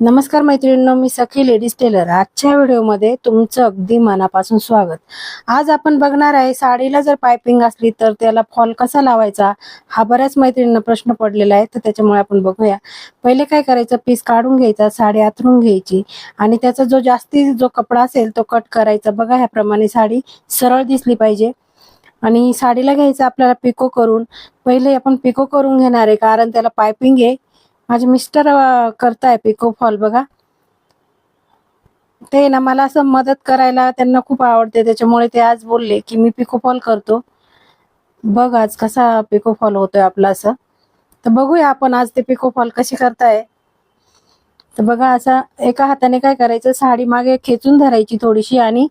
नमस्कार मैत्रिणींनो मी सखी ladies tailor. आजच्या व्हिडिओमध्ये तुमचं अगदी मनापासून स्वागत. आज आपण बघणार आहे साडीला जर पायपिंग असली तर त्याला फॉल कसा लावायचा? हा बऱ्याच मैत्रिणींना प्रश्न पडलेला आहे तर त्याच्यामुळे आपण बघूया. पहिले काय करायचं? पीस काढून घ्यायचा साडी आथरून घ्यायची. आणि त्याचा जो जास्ती जो कपडा असेल तो कट करायचा. बघा ह्याप्रमाणे साडी सरळ दिसली पाहिजे. आणि साडीला घ्यायचं आपल्याला पिको करून. पहिले आपण पिको करून घेणार आहे कारण त्याला पायपिंग आहे. माझे मिस्टर करताय पिको फॉल बघा. ते ना मला असं मदत करायला त्यांना खूप आवडते त्याच्यामुळे ते आज बोलले की मी पिको फॉल करतो. बघ आज कसा पिको फॉल होतोय आपला असं. तर बघूया आपण आज ते पिको फॉल कसे करताय. तर बघा असं एका हाताने काय करायचं साडी मागे खेचून धरायची थोडीशी आणि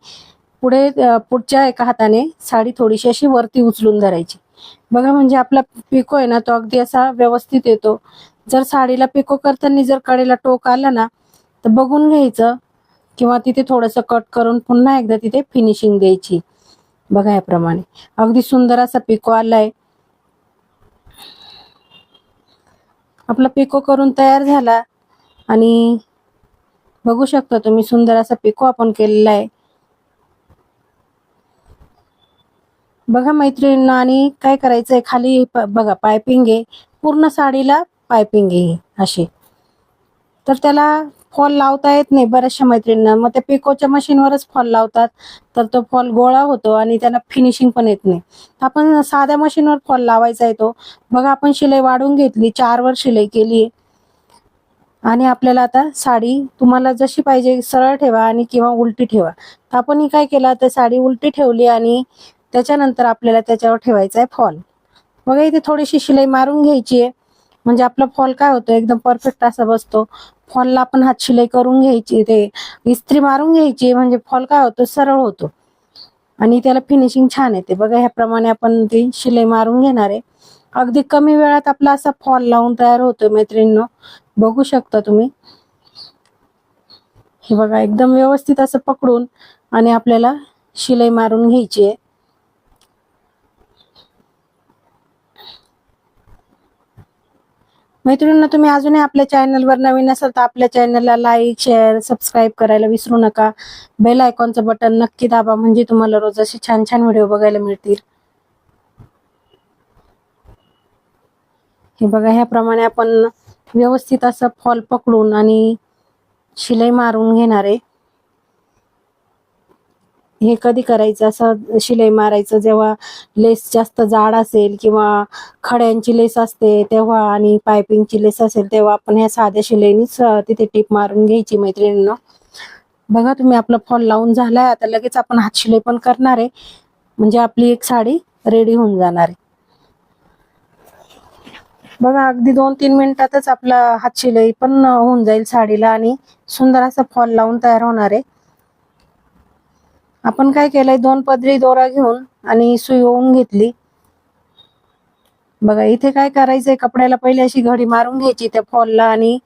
पुढे पुढच्या एका हाताने साडी थोडीशी अशी वरती उचलून धरायची. बघा म्हणजे आपला पिको आहे ना तो अगदी असा व्यवस्थित येतो. जर साडीला पिको करताना जर कडेला टोक आलं ना तर बघून घ्यायचं. किंवा तिथे थोडंसं कट करून पुन्हा एकदा तिथे फिनिशिंग द्यायची. बघा याप्रमाणे. अगदी सुंदर असा पिको आलाय. आपला पिको करून तयार झाला. आणि बघू शकता तुम्ही सुंदर असा पिको आपण केलेला आहे. बघा मैत्रिणींना आणि काय करायचंय? खाली बघा पायपिंग आहे पूर्ण साडीला पायपिंग आहे अशी. तर त्याला फॉल लावता येत नाही बऱ्याचशा मैत्रिणींना. मग त्या पिकोच्या मशीनवरच फॉल लावतात. तर तो फॉल गोळा होतो आणि त्याला फिनिशिंग पण येत नाही. आपण साध्या मशीनवर फॉल लावायचा येतो बघा आपण शिलाई वाढून घेतली चार वर शिलाई केली. आणि आपल्याला आता साडी तुम्हाला जशी पाहिजे सरळ ठेवा आणि किंवा उलटी ठेवा. तर आपण काय केलं तर साडी उलटी ठेवली आणि त्याच्यानंतर आपल्याला त्याच्यावर ठेवायचा आहे फॉल. बघा इथे थोडीशी शिलाई मारून घ्यायची आहे. म्हणजे आपला फॉल काय होतो? एकदम परफेक्ट असा बसतो. फॉलला आपण हात शिलाई करून घ्यायची ते इस्त्री मारून घ्यायची म्हणजे फॉल काय होतो? सरळ होतो. आणि त्याला फिनिशिंग छान येते. बघा ह्याप्रमाणे आपण ती शिलाई मारून घेणार आहे. अगदी कमी वेळात आपला असा फॉल लावून तयार होतोय मैत्रिणींनो. बघू शकता तुम्ही. हे बघा एकदम व्यवस्थित असं पकडून आणि आपल्याला शिलाई मारून घ्यायची आहे. मैत्रिणींना तुम्ही अजूनही आपल्या चॅनलवर नवीन असाल तर आपल्या चॅनलला लाईक शेअर सबस्क्राईब करायला विसरू नका. बेल आयकॉनचं बटन नक्की दाबा म्हणजे तुम्हाला रोज असे छान छान व्हिडिओ बघायला मिळतील. हे बघा ह्याप्रमाणे आपण व्यवस्थित असं फॉल पकडून आणि शिलाई मारून घेणार आहे. हे कधी करायचं? असं शिलाई मारायचं जेव्हा लेस जास्त जाड असेल किंवा खड्यांची लेस असते तेव्हा आणि पायपिंगची लेस असेल तेव्हा आपण ह्या साध्या शिलाईनीच तिथे टीप मारून घ्यायची मैत्रिणींना. बघा तुम्ही आपला फॉल लावून झालाय. आता लगेच आपण हात शिलाई पण करणार आहे. म्हणजे आपली एक साडी रेडी होऊन जाणार आहे. बघा अगदी दोन तीन मिनिटातच आपला हात शिलाई पण होऊन जाईल साडीला आणि सुंदर असा फॉल लावून तयार होणार आहे. आपण काय केलंय दोन पदरी दोरा घेऊन आणि सुई ओवून घेतली. बघा इथे काय करायचंय कपड्याला पहिले अशी घडी मारून घ्यायची त्या फॉलला आणि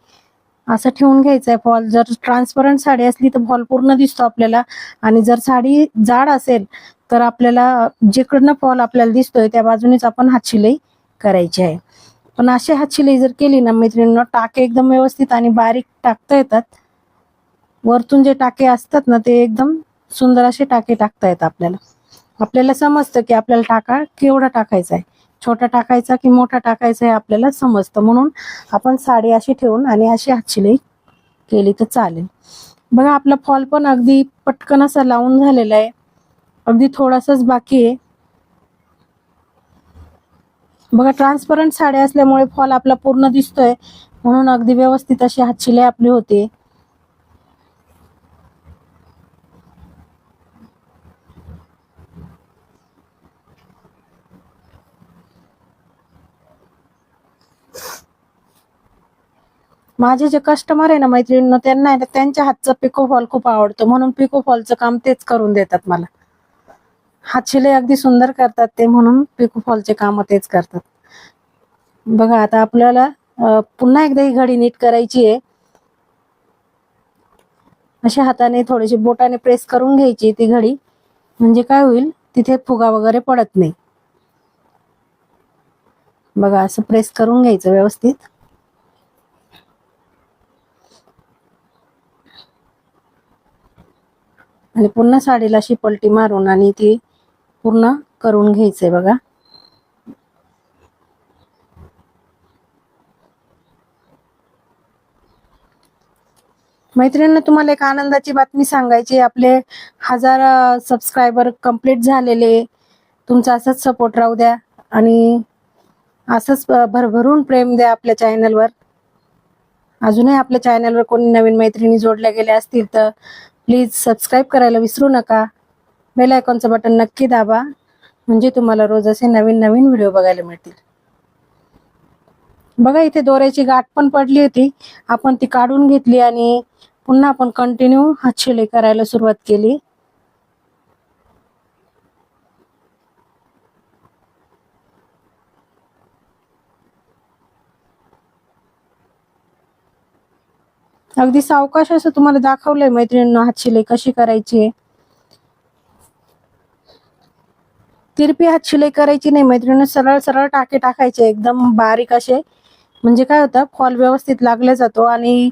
असं ठेवून घ्यायचंय फॉल. जर ट्रान्सपरंट साडी असली तर फॉल पूर्ण दिसतो आपल्याला. आणि जर साडी जाड असेल तर आपल्याला जिकडनं फॉल आपल्याला दिसतोय त्या बाजूनेच आपण हातशिलाई करायची आहे. पण अशी हातशिलाई जर केली ना मैत्रिणींना टाके एकदम व्यवस्थित आणि बारीक टाकता येतात. वरतून जे टाके असतात ना ते एकदम सुंदर असे टाके टाकता येतात आपल्याला. आपल्याला समजतं की आपल्याला टाका केवढा टाकायचा आहे. छोटा टाकायचा की मोठा टाकायचा आहे आपल्याला समजतं. म्हणून आपण साडी अशी ठेवून आणि अशी हातशिलाई केली तर चालेल. बघा आपला फॉल पण अगदी पटकन असा लावून झालेला आहे. अगदी थोडासाच बाकी आहे. बघा ट्रान्सपरंट साड्या असल्यामुळे फॉल आपला पूर्ण दिसतोय. म्हणून अगदी व्यवस्थित अशी हातशिलाई आपली होते. माझे जे कस्टमर आहे ना मैत्रिणींना त्यांना आहे ना त्यांच्या हातचं पिको फॉल खूप आवडतो. म्हणून पिको फॉलचं काम तेच करून देतात मला. हातशिलाई अगदी सुंदर करतात ते म्हणून पिको फॉलचे काम तेच करतात. बघा आता आपल्याला पुन्हा एकदा ही घडी नीट करायची आहे. अशा हाताने थोडीशी बोटाने प्रेस करून घ्यायची ती घडी. म्हणजे काय होईल तिथे फुगा वगैरे पडत नाही. बघा असं प्रेस करून घ्यायचं व्यवस्थित. आणि पुन्हा साडीला अशी पलटी मारून आणि ती पूर्ण करून घ्यायचंय बघा. मैत्रिणींना तुम्हाला एक आनंदाची बातमी सांगायची आपले हजार सबस्क्रायबर कंप्लीट झालेले. तुमचा असंच सपोर्ट राहू द्या आणि असंच भरभरून प्रेम द्या आपल्या चॅनलवर अजूनही आपल्या चॅनलवर कोणी नवीन मैत्रिणी जोडल्या गेल्या असतील तर प्लीज सबस्क्राईब करायला विसरू नका. बेल आयकॉनचं बटन नक्की दाबा म्हणजे तुम्हाला रोज असे नवीन नवीन व्हिडिओ बघायला मिळतील. बघा इथे दोऱ्याची गाठ पण पडली होती. आपण ती काढून घेतली आणि पुन्हा आपण कंटिन्यू हात करायला सुरुवात केली. अगदी सावकाश असं तुम्हाला दाखवलंय मैत्रिणींना हात शिलाई कशी करायची. तिरपी हात शिलाई करायची नाही मैत्रिणी सरळ सरळ टाके टाकायचे एकदम बारीक असे. म्हणजे काय होतं फॉल व्यवस्थित लागला जातो आणि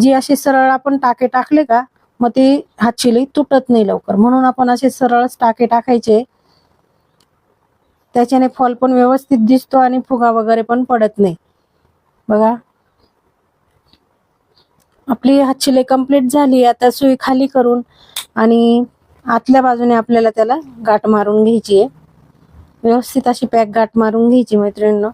जी असे सरळ आपण टाके टाकले का मग ते हात शिलाई तुटत नाही लवकर. म्हणून आपण असे सरळच टाके टाकायचे. त्याच्याने फॉल पण व्यवस्थित दिसतो आणि फुगा वगैरे पण पडत नाही. बघा. आपली हातशिलाई कंप्लीट झाली आता सुई खाली करून आणि आतल्या बाजूने आपल्याला त्याला गाठ मारून घ्यायची आहे. व्यवस्थित अशी पॅक गाठ मारून घ्यायची मैत्रिणींना.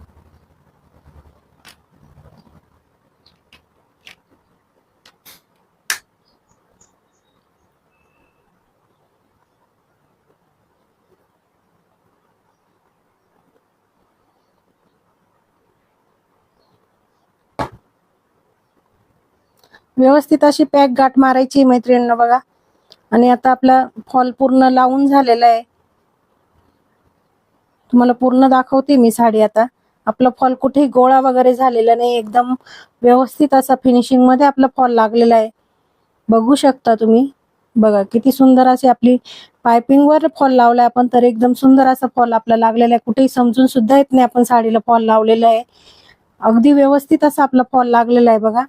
व्यवस्थित अशी पॅक गाठ मारायची मैत्रिणींना बघा. आणि आता आपला फॉल पूर्ण लावून झालेला आहे. तुम्हाला पूर्ण दाखवते मी साडी आता. आपला फॉल कुठेही गोळा वगैरे झालेला नाही. एकदम व्यवस्थित असा फिनिशिंगमध्ये आपला फॉल लागलेला आहे. बघू शकता तुम्ही. बघा किती सुंदर अशी आपली पायपिंग वर फॉल लावलाय आपण तर एकदम सुंदर असा फॉल आपला लागलेला आहे. कुठेही समजून सुद्धा येत नाही आपण साडीला फॉल लावलेला आहे. अगदी व्यवस्थित असा आपला फॉल लागलेला आहे बघा.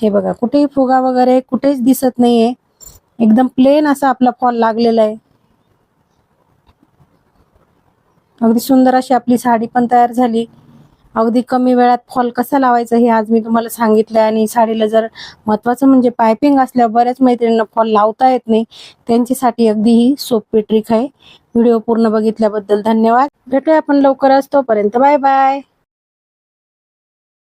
हे बघा कुठेही फुगा वगैरे कुठेच दिसत नाहीये. एकदम प्लेन असा आपला फॉल लागलेला आहे. अगदी सुंदर अशी आपली साडी पण तयार झाली. अगदी कमी वेळात फॉल कसा लावायचा हे आज मी तुम्हाला सांगितलंय आणि साडीला जर महत्वाचं म्हणजे पायपिंग असल्यावर बऱ्याच मैत्रिणींना फॉल लावता येत नाही. त्यांच्यासाठी अगदी ही सोपी ट्रिक आहे. व्हिडिओ पूर्ण बघितल्याबद्दल धन्यवाद. भेटूया आपण लवकरच तोपर्यंत बाय बाय.